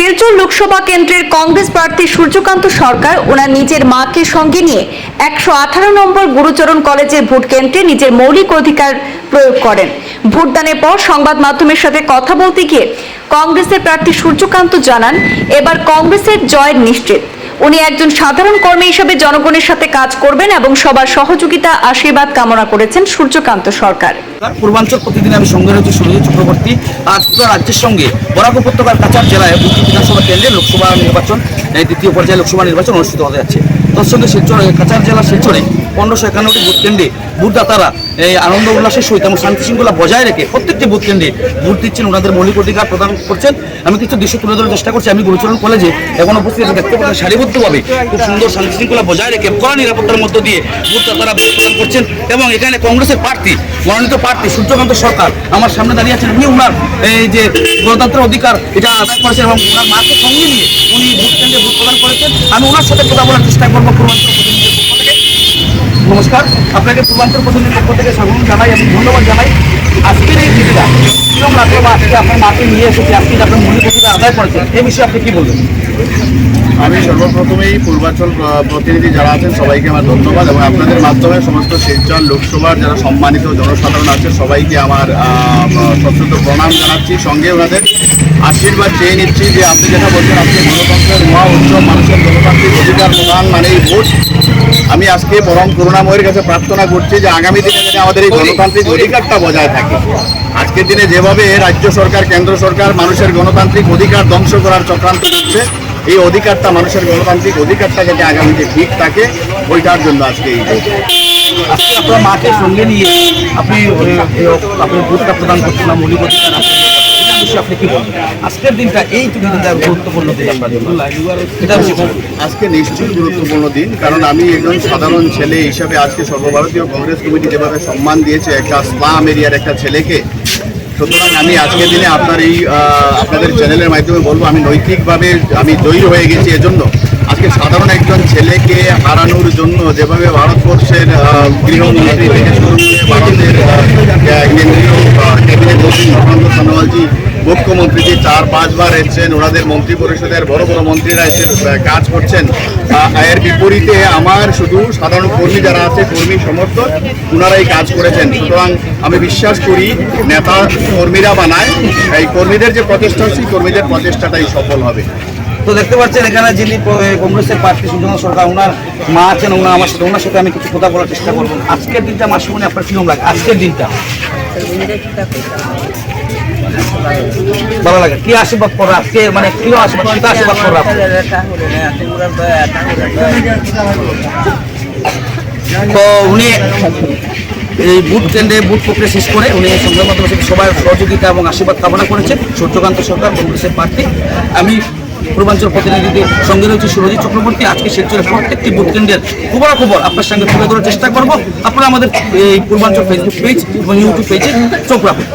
শিলচর লোকসভা কেন্দ্রের কংগ্রেস প্রার্থী সূর্যকান্ত সরকার ওনার নিজের মাকে সঙ্গে নিয়ে একশো আঠারো নম্বর গুরুচরণ কলেজের ভোট কেন্দ্রে নিজের মৌলিক অধিকার প্রয়োগ করেন। ভোটদানের পর সংবাদ মাধ্যমের সাথে কথা বলতে গিয়ে কংগ্রেসের প্রার্থী সূর্যকান্ত জানান, এবার কংগ্রেসের জয় নিশ্চিত। উনি একজন সাধারণ কর্মী হিসেবে জনগণের সাথে কাজ করবেন এবং সবার সহযোগিতা, আশীর্বাদ কামনা করেছেন সূর্যকান্ত সরকার। পূর্বাঞ্চল প্রতিদিন আমি সঙ্গে রয়েছি সুরজিৎ চক্রবর্তী আজ পুরো রাজ্যের সঙ্গে। বরাক উপত্যকার কাছাড় জেলায় বুদ্ধি বিধানসভা কেন্দ্রে লোকসভা নির্বাচন দ্বিতীয় পর্যায়ে লোকসভা নির্বাচন অনুষ্ঠিত হতে যাচ্ছে। তার সঙ্গে শিলচর, কাছাড় জেলা শিলচরে পনেরোশো একান্নটি ভোট কেন্দ্রে ভোটদাতারা এই আনন্দ উল্লাসের সহিত এবং শান্তি শৃঙ্খলা বজায় রেখে প্রত্যেকটি ভোট কেন্দ্রে ভোট দিচ্ছেন ওনাদের মৌলিক অধিকার প্রদান করছেন। আমি কিছু দৃশ্য তুলে ধরার চেষ্টা করছি। আমি গুরুচরণ কলেজে এখন উপস্থিত দেখতে পাচ্ছেন সারিবদ্ধভাবে খুব সুন্দর শান্তি শৃঙ্খলা বজায় রেখে কড়া নিরাপত্তার মধ্য দিয়ে ভোটদাতারা ভোট প্রদান করছেন এবং এখানে কংগ্রেসের প্রার্থী, মনোনীত প্রার্থী সূর্যকান্ত সরকার আমার সামনে দাঁড়িয়ে আছেন। উনি ওনার এই যে গণতন্ত্রের অধিকার এটা আদায় করেছেন এবং ওনার মাকে সঙ্গে নিয়ে উনি ভোট কেন্দ্রে ভোট প্রদান করেছেন। আমি ওনার সাথে কথা বলার চেষ্টা করব। পূর্বাঞ্চল থেকে। নমস্কার। আপনাকে পূর্বাঞ্চল প্রতিনিধির পক্ষ থেকে স্বাগত জানাই এবং ধন্যবাদ জানাই। আজকের এই দিদিরা কিরম লাগল বা আজকে আপনার মাকে নিয়ে এসেছে, আজকে আপনার মূল্য অধিকার আদায় করেছেন এই বিষয়ে আপনি কি বলবেন? আমি সর্বপ্রথমেই পূর্বাঞ্চল প্রতিনিধি যারা আছেন, সবাইকে আমার ধন্যবাদ এবং আপনাদের মাধ্যমে সমস্ত শিলচর লোকসভার যারা সম্মানিত জনসাধারণ আছে, সবাইকে আমার সশ্রদ্ধ প্রণাম জানাচ্ছি। সঙ্গে ওনাদের আশীর্বাদ চেয়ে নিচ্ছি যে আপনি যেটা বলছেন, আপনি গণতন্ত্রের মহা উৎসব, মানুষের গণতান্ত্রিক অধিকার প্রদান মানে আজকে বরং করুণাময়ের কাছে প্রার্থনা করছি যে আগামী দিনে যেন আমাদের এই গণতান্ত্রিক অধিকারটা বজায় থাকে। আজকের দিনে যেভাবে রাজ্য সরকার কেন্দ্র সরকার মানুষের গণতান্ত্রিক অধিকার ধ্বংস করার চক্রান্ত করছে এই অধিকারটা মানুষের গণতান্ত্রিক অধিকারটা যাতে আগামীতে ঠিক থাকে ওইটার জন্য আজকে এই আজকে আপনার মাকে সঙ্গে নিয়ে আপনি আপনি ভোটটা প্রদান করছেন না মৌলিক অধিকার আজকের দিনটা এই? আজকে নিশ্চয়ই গুরুত্বপূর্ণ দিন, কারণ আমি একজন সাধারণ ছেলে হিসাবে আজকে সর্বভারতীয় কংগ্রেস কমিটি যেভাবে সম্মান দিয়েছে, একটা স্লাম এরিয়ার একটা ছেলেকে, সুতরাং আমি আজকের দিনে আপনার এই আপনাদের চ্যানেলের মাধ্যমে বলব, আমি নৈতিকভাবে আমি জয়ী হয়ে গেছি এজন্য। আজকে সাধারণ একজন ছেলেকে হারানোর জন্য যেভাবে ভারতবর্ষের গৃহমন্ত্রী থেকে শুরু করে ভারতের কেন্দ্রীয় এসেছেন, ওনাদের মন্ত্রী পরিষদের বড় বড় মন্ত্রীরা এসে কাজ করছেন। এর বিপরীতে আমার শুধু সাধারণ কর্মী যারা আছে, কর্মী সমর্থক ওনারাই কাজ করেছেন। সুতরাং আমি বিশ্বাস করি, নেতা কর্মীরা বানায়, এই কর্মীদের যে প্রচেষ্টা সেই কর্মীদের প্রচেষ্টাটাই সফল হবে। তো দেখতে পাচ্ছেন এখানে যিনি কংগ্রেসের প্রার্থী সুজনা সরকার, ওনার মা আছেন, ওনার আমার সাথে, ওনার সাথে আমি কিছু কথা বলার চেষ্টা করব। আজকের দিনটা মাসিমণি, আপনার কীরকম লাগে? আজকের দিনটা? ভালো লাগে। কি আশীর্বাদ করো? আজকে মানে কি আশীর্বাদ কি আশীর্বাদ করো তো উনি এই বুথ কেন্দ্রে বুথ প্রক্রিয়া শেষ করে উনি সংবাদ মাধ্যমের সাথে সবার সহযোগিতা এবং আশীর্বাদ কামনা করেছেন। সূর্যকান্ত সরকার, কংগ্রেসের প্রার্থী। আমি পূর্বাঞ্চল প্রতিনিধিদের সঙ্গে রয়েছে সুরজিৎ চক্রবর্তী। আজকে শিলচরের প্রত্যেকটি বুথ কেন্দ্রের খবর খবর আপনার সঙ্গে তুলে ধরার চেষ্টা করব। আপনারা আমাদের এই পূর্বাঞ্চল ফেসবুক পেজ এবং ইউটিউব পেজে চোখ রাখুন।